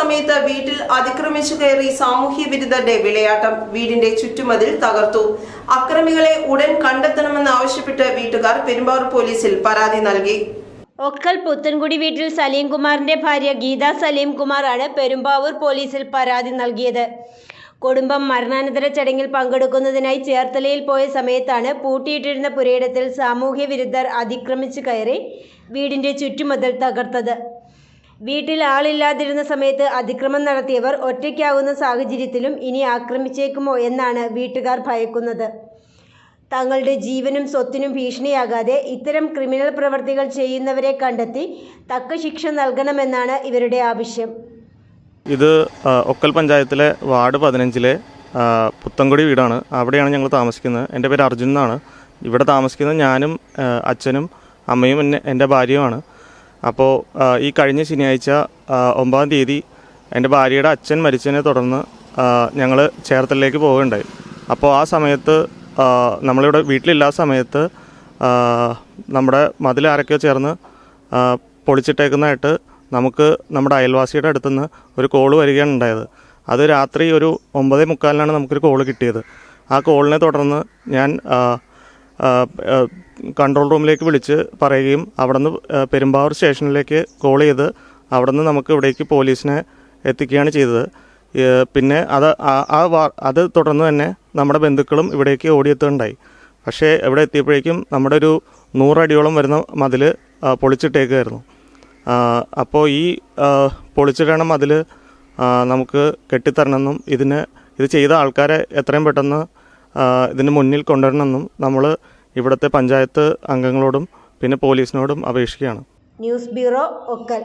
സമയത്ത് വീട്ടിൽ അതിക്രമിച്ചു കയറി സാമൂഹ്യ വിരുദ്ധരുടെ വിളയാട്ടം വീടിന്റെ ചുറ്റുമതിൽ തകർത്തു. അക്രമികളെ ഉടൻ കണ്ടെത്തണമെന്ന് ആവശ്യപ്പെട്ട് വീട്ടുകാർ പെരുമ്പാവൂർ പോലീസിൽ പരാതി നൽകി. ഒക്കൽ പുത്തൻകുടി വീട്ടിൽ സലീംകുമാറിന്റെ ഭാര്യ ഗീത സലീംകുമാറാണ് പെരുമ്പാവൂർ പോലീസിൽ പരാതി നൽകിയത്. കുടുംബം മരണാനന്തര ചടങ്ങിൽ പങ്കെടുക്കുന്നതിനായി ചേർത്തലയിൽ പോയ സമയത്താണ് പൂട്ടിയിട്ടിരുന്ന പുരയിടത്തിൽ സാമൂഹ്യ വിരുദ്ധർ അതിക്രമിച്ചു കയറി വീടിന്റെ ചുറ്റുമതിൽ തകർത്തത്. വീട്ടിൽ ആളില്ലാതിരുന്ന സമയത്ത് അതിക്രമം നടത്തിയവർ ഒറ്റയ്ക്കാവുന്ന സാഹചര്യത്തിലും ഇനി ആക്രമിച്ചേക്കുമോ എന്നാണ് വീട്ടുകാർ ഭയക്കുന്നത്. തങ്ങളുടെ ജീവനും സ്വത്തിനും ഭീഷണിയാകാതെ ഇത്തരം ക്രിമിനൽ പ്രവർത്തികൾ ചെയ്യുന്നവരെ കണ്ടെത്തി തക്ക ശിക്ഷ നൽകണമെന്നാണ് ഇവരുടെ ആവശ്യം. ഇത് ഒക്കൽ പഞ്ചായത്തിലെ വാർഡ് പതിനഞ്ചിലെ പുത്തൻകുടി വീടാണ്. അവിടെയാണ് ഞങ്ങൾ താമസിക്കുന്നത്. എന്റെ പേര് അർജുൻ എന്നാണ്. ഇവിടെ താമസിക്കുന്നത് ഞാനും അച്ഛനും അമ്മയും എന്നെ എന്റെ ഭാര്യയുമാണ്. അപ്പോൾ ഈ കഴിഞ്ഞ ശനിയാഴ്ച ഒമ്പതാം തീയതി എന്റെ ഭാര്യയുടെ അച്ഛൻ മരിച്ചതിനെ തുടർന്ന് ഞങ്ങൾ ചേർത്തലയിലേക്ക് പോവുകയുണ്ടായി. അപ്പോൾ ആ സമയത്ത് നമ്മളിവിടെ വീട്ടിലില്ലാത്ത സമയത്ത് നമ്മുടെ മതിൽ ആരൊക്കെയോ ചേർന്ന് പൊളിച്ചിട്ടേക്കുന്നതായിട്ട് നമുക്ക് നമ്മുടെ അയൽവാസിയുടെ അടുത്തുനിന്ന് ഒരു കോൾ വരികയാണ് ഉണ്ടായത്. അത് രാത്രി ഒരു ഒമ്പതേ മുക്കാലിനാണ് നമുക്കൊരു കോൾ കിട്ടിയത്. ആ കോളിനെ തുടർന്ന് ഞാൻ കൺട്രോൾ റൂമിലേക്ക് വിളിച്ച് പറയുകയും അവിടുന്ന് പെരുമ്പാവൂർ സ്റ്റേഷനിലേക്ക് കോൾ ചെയ്ത് അവിടുന്ന് നമുക്ക് ഇവിടേക്ക് പോലീസിനെ എത്തിക്കുകയാണ് ചെയ്തത്. പിന്നെ അത് ആ- അത് തുടർന്ന് തന്നെ നമ്മുടെ ബന്ധുക്കളും ഇവിടേക്ക് ഓടിയെത്തുകയുണ്ടായി. പക്ഷേ ഇവിടെ എത്തിയപ്പോഴേക്കും നമ്മുടെ ഒരു നൂറടിയോളം വരുന്ന മതിൽ പൊളിച്ചിട്ടേക്കുമായിരുന്നു അപ്പോൾ ഈ പൊളിച്ചിടണ മതിൽ നമുക്ക് കെട്ടിത്തരണമെന്നും ഇതിന് ഇത് ചെയ്ത ആൾക്കാരെ എത്രയും പെട്ടെന്ന് ഇതിന് മുന്നിൽ കൊണ്ടുവരണമെന്നും നമ്മൾ ഇവിടുത്തെ പഞ്ചായത്ത് അംഗങ്ങളോടും പിന്നെ പോലീസിനോടും അപേക്ഷിക്കുകയാണ്. News bureau Okkal.